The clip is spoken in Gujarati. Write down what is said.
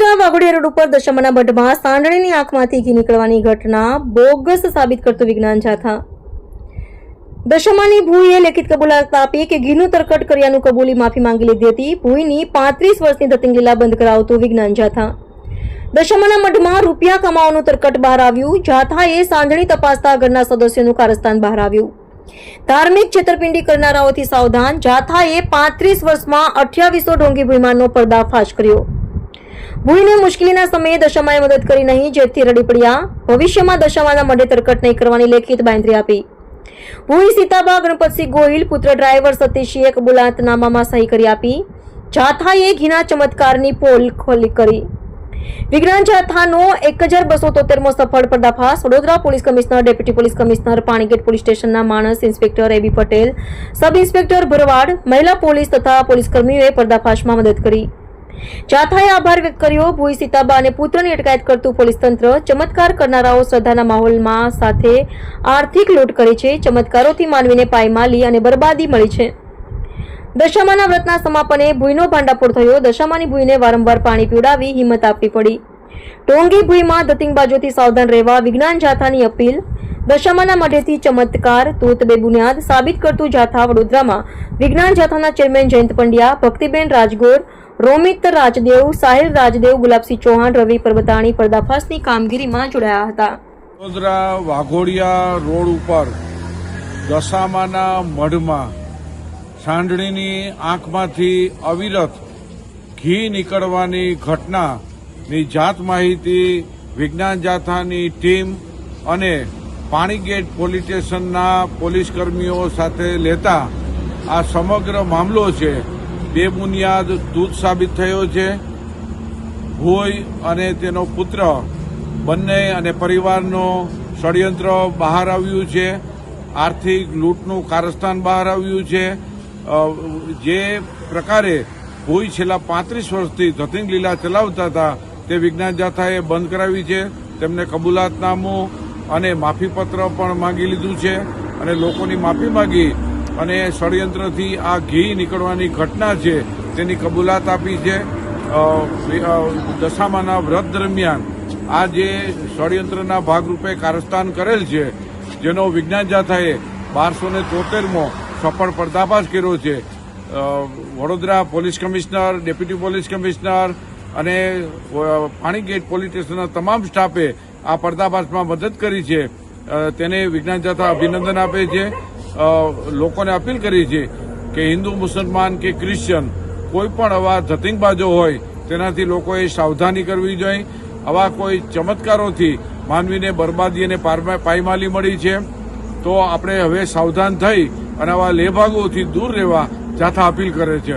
વાઘોડિયા રોડ ઉપર દશમના મઢમાં સાંડણીની આંખમાંથી ઘી નીકળવાની ઘટના બોગસ સાબિત કરતું વિજ્ઞાન જાથા. દશમાની ભૂઈએ લેખિત કબૂલાત આપી કે ઘીનું તરકટ કર્યાનું કબૂલી માફી માંગી લીધી હતી. ભૂઈની પાંત્રીસ વર્ષની ધતિંગ લીલા બંધ કરાવતું વિજ્ઞાન જાથા. દશમના મઢમાં રૂપિયા કમાવાનું તરકટ બહાર આવ્યું. જાથાએ સાંજણી તપાસતા ઘરના સદસ્યોનું કારસ્તાન બહાર આવ્યું. ધાર્મિક છેતરપિંડી કરનારાઓથી સાવધાન. જાથાએ પાંત્રીસ વર્ષમાં અઠ્યાવીસો ઢોંગી ભૂઈમાનનો પર્દાફાશ કર્યો. ભૂઈને મુશ્કેલીના સમયે દશામાએ મદદ કરી નહીં, જેથી રડી પડ્યા. ભવિષ્યમાં દશામાના મઢે તરકટ નહીં કરવાની લેખિત બાંધરી આપી. ભૂઈ સીતાબા ગણપતસિંહ ગોહિલ, પુત્ર ડ્રાઈવર સતીશીએ કબૂલાતનામામાં સહી કરી આપી. જાથાએ ઘીના ચમત્કારની પોલ ખોલી કરી. વિજ્ઞાન જાથાનો એક હજાર બસો તોતેરમો સફળ પર્દાફાશ. Vadodara police commissioner, deputy police commissioner, Panigate police સ્ટેશનના માણસ, inspector A B Patel, sub inspector Bharwad, મહિલા પોલીસ તથા પોલીસ કર્મીઓએ પર્દાફાશમાં મદદ કરી. જાથાએ આભાર વ્યક્ત કર્યો. ભૂઈ સીતાબા અને પુત્રની અટકાયત કરતું પોલીસ તંત્ર ચમત્કાર કરનારાઓ શ્રદ્ધાના માહોલમાં સાથે આર્થિક લૂંટ કરે છે. ચમત્કારોથી માનવીને પાયમાલી અને બરબાદી મળી છે. દશામાના વ્રતના સમાપને ભૂઈનો ભાંડાફોડ થયો. દશામાની ભૂઈને વારંવાર પાણી પીવડાવી હિંમત આપવી પડી. ટોંગી ભૂઈમાં દતિંગબાજોથી સાવધાન રહેવા વિજ્ઞાન જાથાની અપીલ. દશામાના મઢેથી ચમત્કાર, તૂત બેબુનિયાદ સાબિત કરતું જાથા વડોદરામાં. વિજ્ઞાન જાથાના ચેરમેન જયંત પંડ્યા, ભક્તિબેન રાજગોર, રોમિત રાજદેવ સાહિર રાજદેવ, ગુલાબસિંહ ચૌહાણ, રવિ પરબતાણી પર્દાફાશની કામગીરીમાં જોડાયા હતા. વડોદરા વાઘોડિયા રોડ ઉપર દશામાના મઢમાં સાંડણીની આંખમાંથી અવિરત ઘી નીકળવાની ઘટનાની જાત માહિતી, વિજ્ઞાન જાથાની ટીમ અને પાણીગેટ પોલીસ સ્ટેશનના પોલીસ કર્મીઓ સાથે લેતા આ સમગ્ર મામલો છે બેબુનિયાદ તૂત સાબિત થયો છે. ભોઈ અને તેનો પુત્ર, બંને અને પરિવારનો ષડયંત્ર બહાર આવ્યું છે. આર્થિક લૂંટનું કારસ્તાન બહાર આવ્યું છે. જે પ્રકારે ભોઈ છેલ્લા પાંત્રીસ વર્ષથી ધતિંગ લીલા ચલાવતા હતા તે વિજ્ઞાન જાથાએ બંધ કરાવી છે. તેમને કબૂલાતનામું અને માફીપત્ર પણ માંગી લીધું છે અને લોકોની માફી માંગી અને ષડયંત્રથી આ ઘી નીકળવાની ઘટના છે તેની કબૂલાત આપી છે. દશામાના વ્રત દરમિયાન આ જે ષડયંત્રના ભાગરૂપે કારસ્તાન કરેલ છે, જેનો વિજ્ઞાન જાથાએ બારસો ને તોતેરમો સફળ પર્દાફાશ કર્યો છે. Vadodara police commissioner, deputy police commissioner અને પાણી પાણીગેટ પોલીસ સ્ટેશનના તમામ સ્ટાફે આ પર્દાફાશમાં મદદ કરી છે. તેને વિજ્ઞાન જાથા અભિનંદન આપે છે. લોકોને અપીલ કરી છે કે હિન્દુ, મુસલમાન કે ક્રિશ્ચન કોઈ પણ આવા ધતિંગબાજો હોય, તેનાથી લોકોએ સાવધાની કરવી જોઈએ. આવા કોઈ ચમત્કારોથી માનવીને બરબાદી અને પાયમાલી મળી છે. તો આપણે હવે સાવધાન થઈ અને આવા લેભાગોથી દૂર રહેવા જાથા અપીલ કરે છે.